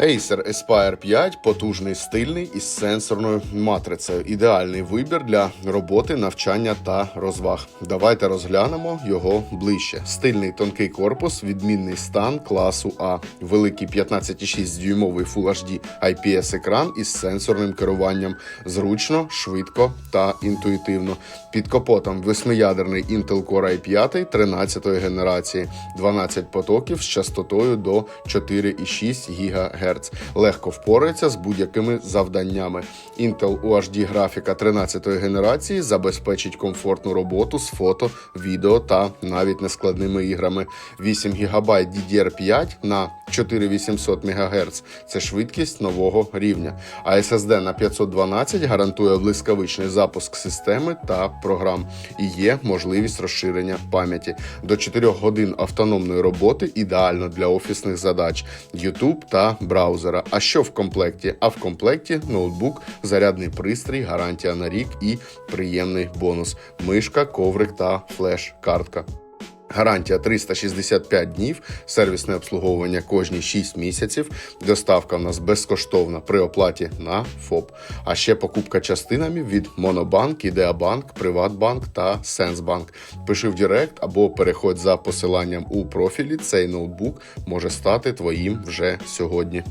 Acer Aspire 5 потужний, стильний із сенсорною матрицею. Ідеальний вибір для роботи, навчання та розваг. Давайте розглянемо його ближче. Стильний тонкий корпус, відмінний стан класу А, великий 15,6 дюймовий Full HD IPS екран із сенсорним керуванням. Зручно, швидко та інтуїтивно. Під капотом восьмиядерний Intel Core i5 13-ї генерації, 12 потоків з частотою до 4,6 ГГц. Легко впорається з будь-якими завданнями. Intel UHD графіка 13-ї генерації забезпечить комфортну роботу з фото, відео та навіть нескладними іграми. 8 ГБ DDR5 на 4800 МГц – це швидкість нового рівня. А SSD на 512 гарантує блискавичний запуск системи та програм. І є можливість розширення пам'яті до 4 годин автономної роботи ідеально для офісних задач YouTube та браузера. А що в комплекті? А в комплекті ноутбук, зарядний пристрій, гарантія на рік і приємний бонус: мишка, коврик та флеш-картка. Гарантія 365 днів, сервісне обслуговування кожні 6 місяців. Доставка в нас безкоштовна при оплаті на ФОП. А ще покупка частинами від Монобанк, Ідеабанк, Приватбанк та Сенсбанк. Пиши в Директ або переходь за посиланням у профілі. Цей ноутбук може стати твоїм вже сьогодні.